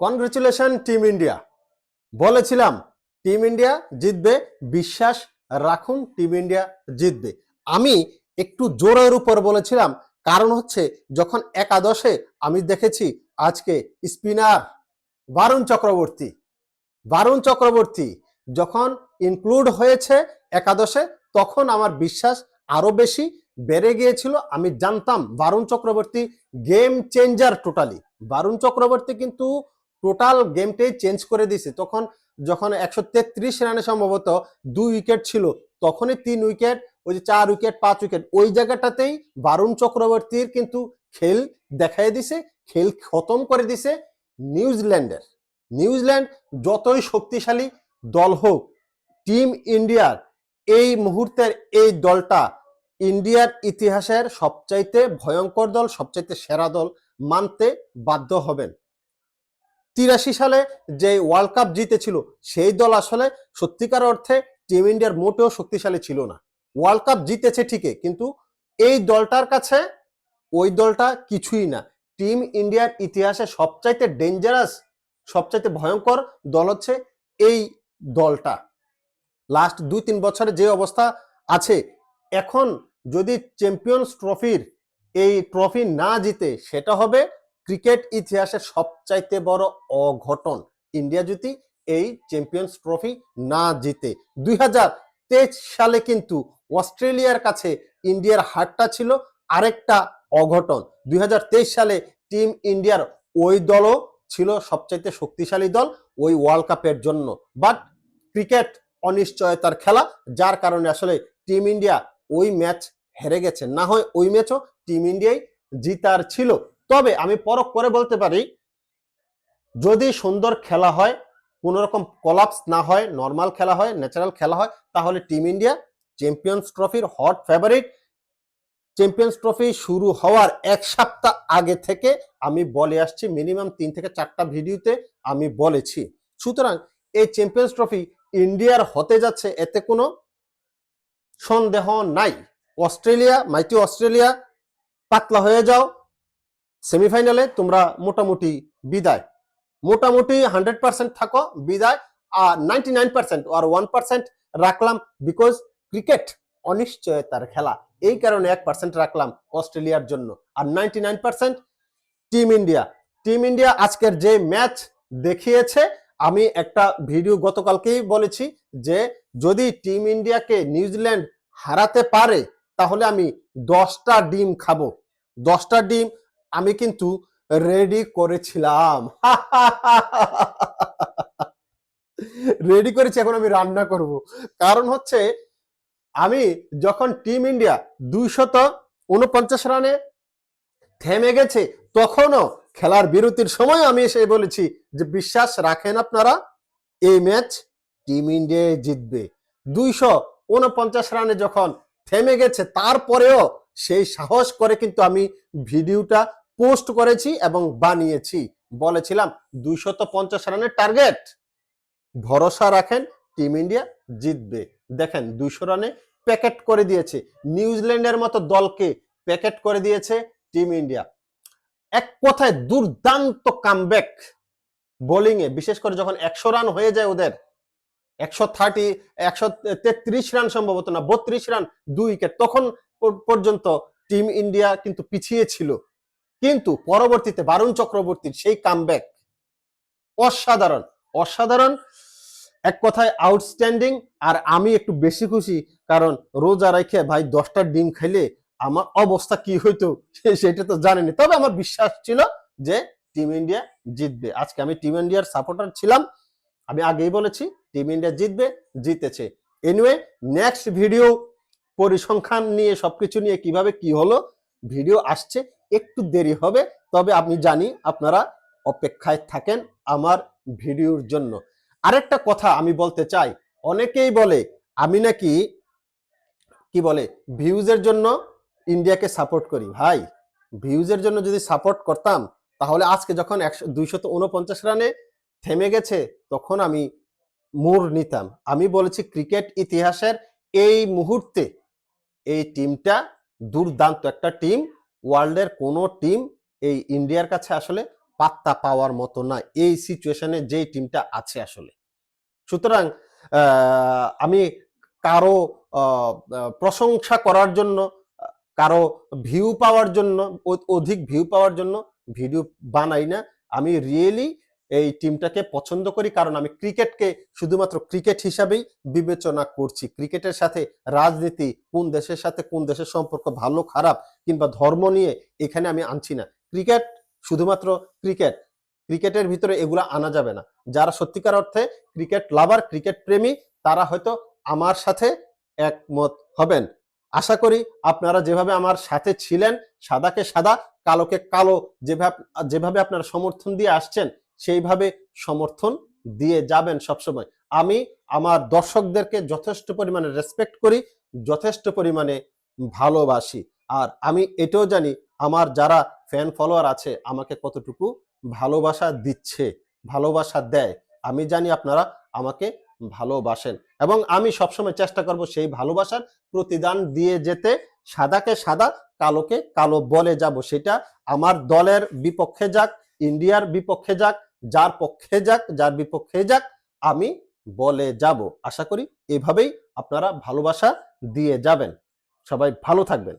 Congratulation team India বলেছিলাম team India জিতবে। বিশ্বাস রাখুন টিম ইন্ডিয়া জিতবে। আমি একটু জোরের উপর বলেছিলাম, কারণ হচ্ছে যখন একাদশে আমি দেখেছি আজকে স্পিনার বারুণ চক্রবর্তী বারুণ চক্রবর্তী যখন ইনক্লুড হয়েছে একাদশে, তখন আমার বিশ্বাস আরও বেশি বেড়ে গিয়েছিল। আমি জানতাম Varun Chakravarthy game changer totally Varun Chakravarthy কিন্তু টোটাল গেমটাই চেঞ্জ করে দিয়েছে তখন যখন একশো তেত্রিশ রানে সম্ভবত দুই উইকেট ছিল, তখনই তিন উইকেট, ওই যে চার উইকেট, পাঁচ উইকেট, ওই জায়গাটাতেই বারুণ চক্রবর্তীর কিন্তু খেল দেখাই দিছে, খেল খতম করে দিছে নিউজিল্যান্ডের। নিউজিল্যান্ড যতই শক্তিশালী দল হোক, টিম ইন্ডিয়ার এই মুহূর্তের এই দলটা ইন্ডিয়ার ইতিহাসের সবচাইতে ভয়ঙ্কর দল, সবচাইতে সেরা দল মানতে বাধ্য হবেন। তিরাশি সালে যে ওয়ার্ল্ড কাপ জিতেছিল, সেই দল আসলে সত্যিকার অর্থে টিম ইন্ডিয়ার মোটেও শক্তিশালী ছিল না। ওয়ার্ল্ড কাপ জিতেছে ঠিকই, কিন্তু এই দলটার কাছে ওই দলটা কিছুই না। টিম ইন্ডিয়ার ইতিহাসে সবচাইতে ডেঞ্জারাস সবচাইতে ভয়ঙ্কর দল হচ্ছে এই দলটা। লাস্ট দুই তিন বছরে যে অবস্থা আছে, এখন যদি চ্যাম্পিয়ন্স ট্রফির এই ট্রফি না জিতে, সেটা হবে ক্রিকেট ইতিহাসের সবচাইতে বড় অঘটন। ইন্ডিয়া যদি এই চ্যাম্পিয়ন্স ট্রফি না জিতে, দুই হাজার তেইশ সালে কিন্তু অস্ট্রেলিয়ার কাছে ইন্ডিয়ার হারটা ছিল আরেকটা অঘটন। দুই হাজার তেইশ সালে টিম ইন্ডিয়ার ওই দলও ছিল সবচাইতে শক্তিশালী দল ওই ওয়ার্ল্ড কাপের জন্য। বাট ক্রিকেট অনিশ্চয়তার খেলা, যার কারণে আসলে টিম ইন্ডিয়া ওই ম্যাচ হেরে গেছে। না হয় ওই ম্যাচও টিম ইন্ডিয়াই জিতার ছিল। তবে আমি পরখ করে বলতে পারি, যদি সুন্দর খেলা হয়, কোনো রকম কলাপস না হয় নর্মাল খেলা হয় ন্যাচারাল খেলা হয়, তাহলে টিম ইন্ডিয়া চ্যাম্পিয়ন্স ট্রফির হট ফেভারিট চ্যাম্পিয়ন্স ট্রফি শুরু হওয়ার এক সপ্তাহ আগে থেকে আমি বলে আসছি মিনিমাম তিন থেকে চারটা ভিডিওতে আমি বলেছি। সুতরাং এই চ্যাম্পিয়ন্স ট্রফি ইন্ডিয়ার হতে যাচ্ছে এতে কোনো সন্দেহ নাই। অস্ট্রেলিয়া মাইটি অস্ট্রেলিয়া, পাতলা হয়ে যাও। সেমিফাইনালে তোমরা মোটামুটি বিদায়। মোটামুটি হান্ড্রেড পার্সেন্ট থাকো, বিদায়, আর নাইনটি নাইন পার্সেন্ট আর ওয়ান পার্সেন্ট রাখলাম বিকজ ক্রিকেট অনিশ্চয়তার খেলা। এই কারণে এক পার্সেন্ট রাখলাম অস্ট্রেলিয়ার জন্য। আর ninety nine percent team India. Team India আজকের যে ম্যাচ দেখিয়েছে, আমি একটা ভিডিও গতকালকেই বলেছি যে যদি টিম ইন্ডিয়াকে নিউজিল্যান্ড হারাতে পারে, তাহলে আমি দশটা ডিম খাব। দশটা ডিম আমি কিন্তু রেডি করেছিলাম। রেডি করেছি, এখন আমি রান্না করব। কারণ হচ্ছে, আমি যখন টিম ইন্ডিয়া দুইশত উনপঞ্চাশ রানে থেমে গেছে, তখনও খেলার বিরতির সময় আমি এসে বলেছি যে, বিশ্বাস রাখেন আপনারা, এই ম্যাচ টিম ইন্ডিয়া জিতবে। দুইশো উনপঞ্চাশ রানে যখন থেমে গেছে, তারপরেও সেই সাহস করে কিন্তু আমি ভিডিওটা পোস্ট করেছি এবং বানিয়েছি। বলেছিলাম, দুইশত পঞ্চাশ রানের টার্গেট। ভরসা রাখেন, টিম ইন্ডিয়া জিতবে। দেখেন, দুইশো রানে প্যাকেট করে দিয়েছে। নিউজিল্যান্ডের মতো দলকে প্যাকেট করে দিয়েছে টিম ইন্ডিয়া। এক কথায় দুর্দান্ত কামব্যাক বোলিং এ বিশেষ করে যখন একশো রান হয়ে যায় ওদের। একশো থার্টি, একশো তেত্রিশ রান সম্ভবত না, বত্রিশ রান দুই উইকেট। তখন পর্যন্ত টিম ইন্ডিয়া কিন্তু পিছিয়ে ছিল। কিন্তু পরবর্তীতে বারুণ চক্রবর্তীর সেই কামব্যাক অসাধারণ। অসাধারণ এক কথায় আউটস্ট্যান্ডিং আর আমি একটু বেশি খুশি কারণ রোজা রেখে ভাই দশটা ডিম খাইলে আমার অবস্থা কি হইতো সেটা তো জানেনি। তবে আমার বিশ্বাস ছিল যে টিম ইন্ডিয়া জিতবে। আজকে আমি টিম ইন্ডিয়ার সাপোর্টার ছিলাম। আমি আগেই বলেছি, টিম ইন্ডিয়া জিতবে, জিতেছে। এনিওয়ে নেক্সট ভিডিও পরিসংখ্যান নিয়ে সবকিছু নিয়ে কীভাবে কি হলো, ভিডিও আসছে, একটু দেরি হবে, তবে আমি জানি আপনারা অপেক্ষায় থাকেন আমার ভিডিওর জন্য। আরেকটা কথা আমি বলতে চাই, অনেকেই বলে, আমি নাকি, কি বলে ভিউজের জন্য ইন্ডিয়াকে সাপোর্ট করি। ভাই ভিউজের জন্য যদি সাপোর্ট করতাম, তাহলে আজকে যখন একশো, দুইশত উনপঞ্চাশ রানে থেমে গেছে, তখন আমি মোড় নিতাম। আমি বলেছি ক্রিকেট ইতিহাসের এই মুহূর্তে এই টিমটা দুর্দান্ত। একটা টিম, ওয়ার্ল্ডের কোনো টিম এই ইন্ডিয়ার কাছে আসলে পাত্তা পাওয়ার মতো না। এই সিচুয়েশনে যেই টিমটা আছে আসলে। সুতরাং আমি কারও প্রশংসা করার জন্য, কারও ভিউ পাওয়ার জন্য অধিক ভিউ পাওয়ার জন্য ভিডিও বানাই না। আমি রিয়েলি এই টিমটাকে পছন্দ করি কারণ আমি ক্রিকেটকে শুধুমাত্র ক্রিকেট হিসাবেই বিবেচনা করছি। ক্রিকেটের সাথে রাজনীতি, কোন দেশের সাথে কোন দেশের সম্পর্ক ভালো, খারাপ কিংবা ধর্ম নিয়ে এখানে আমি আনছি না। ক্রিকেট শুধুমাত্র ক্রিকেট। ক্রিকেটের ভিতরে এগুলা আনা যাবে না। যারা সত্যিকার অর্থে ক্রিকেট লাভার, ক্রিকেট প্রেমী, তারা হয়তো আমার সাথে একমত হবেন। আশা করি আপনারা যেভাবে আমার সাথে ছিলেন, সাদাকে সাদা, কালোকে কালো, যেভাবে যেভাবে আপনারা সমর্থন দিয়ে আসছেন সেইভাবে সমর্থন দিয়ে যাবেন সবসময়। আমি আমার দর্শকদেরকে যথেষ্ট পরিমাণে রেসপেক্ট করি, যথেষ্ট পরিমাণে ভালোবাসি। আর আমি এটাও জানি, আমার যারা ফ্যান ফলোয়ার আছে, আমাকে কতটুকু ভালোবাসা দিচ্ছে, ভালোবাসা দেয়, আমি জানি আপনারা আমাকে ভালোবাসেন। এবং আমি সবসময় চেষ্টা করব সেই ভালোবাসার প্রতিদান দিয়ে যেতে, সাদাকে সাদা, কালোকে কালো বলে যাব। সেটা আমার দলের বিপক্ষে যাক, ইন্ডিয়ার বিপক্ষে যাক যার পক্ষে যাক, যার বিপক্ষে যাক, আমি বলে যাব। আশা করি এভাবেই আপনারা ভালোবাসা দিয়ে যাবেন। সবাই ভালো থাকবেন।